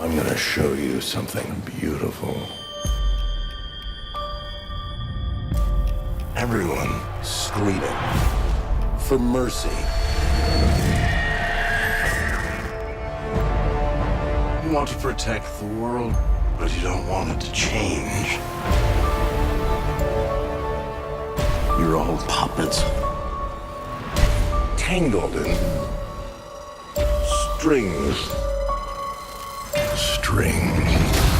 I'm gonna show you something beautiful. Everyone screaming for mercy. You want to protect the world, but you don't want it to change. You're all puppets, tangled in strings. Strings.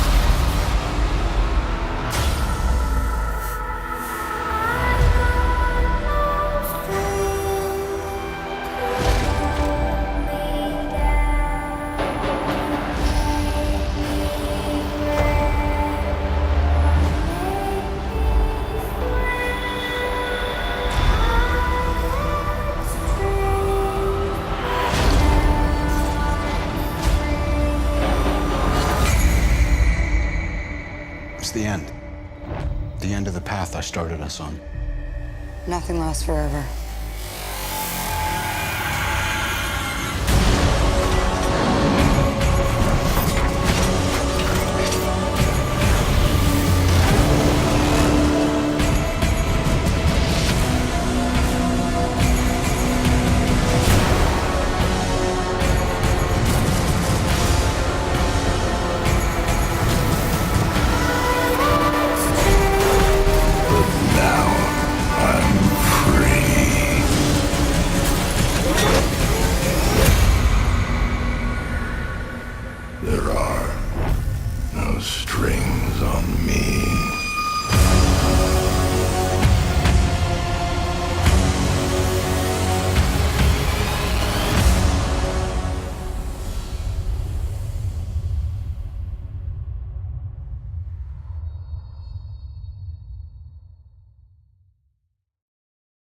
The end. The end of the path I started us on. Nothing lasts forever. strings on me.